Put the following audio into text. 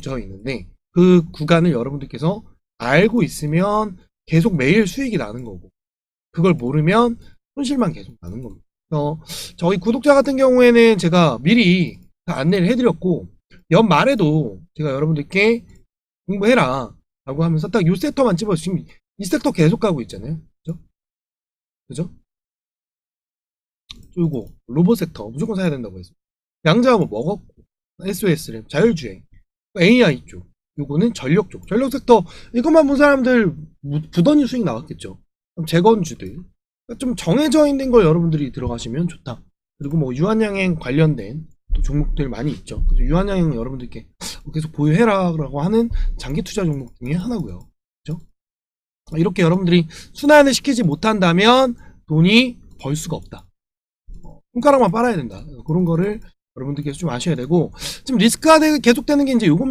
저 있는데 그 구간을 여러분들께서 알고 있으면 계속 매일 수익이 나는 거고 그걸 모르면 손실만 계속 나는 겁니다. 그래서 저희 구독자 같은 경우에는 제가 미리 다 안내를 해드렸고 연말에도 제가 여러분들께 공부해라 라고 하면서 딱요 섹터만 지금 이 섹터 계속 가고 있잖아요. 그죠? 그죠? 요거 로봇 섹터 무조건 사야 된다고 했습니다. 양자하고 먹었고 SOS를 자율주행 AI 쪽 요거는 전력 쪽 전력 섹터 이것만 본 사람들 무- 부던이 수익 나왔겠죠. 그럼 재건주들 그러니까 좀 정해져 있는 걸 여러분들이 들어가시면 좋다. 그리고 뭐 유한양행 관련된 또 종목들 많이 있죠. 그래서 유한양행 여러분들께 계속 보유해라라고 하는 장기 투자 종목 중에 하나고요. 그죠? 이렇게 여러분들이 순환을 시키지 못한다면 돈이 벌 수가 없다. 어, 손가락만 빨아야 된다. 그런 거를 여러분들께서 좀 아셔야 되고 지금 리스크가 되- 계속되는 게 이제 요겁니다.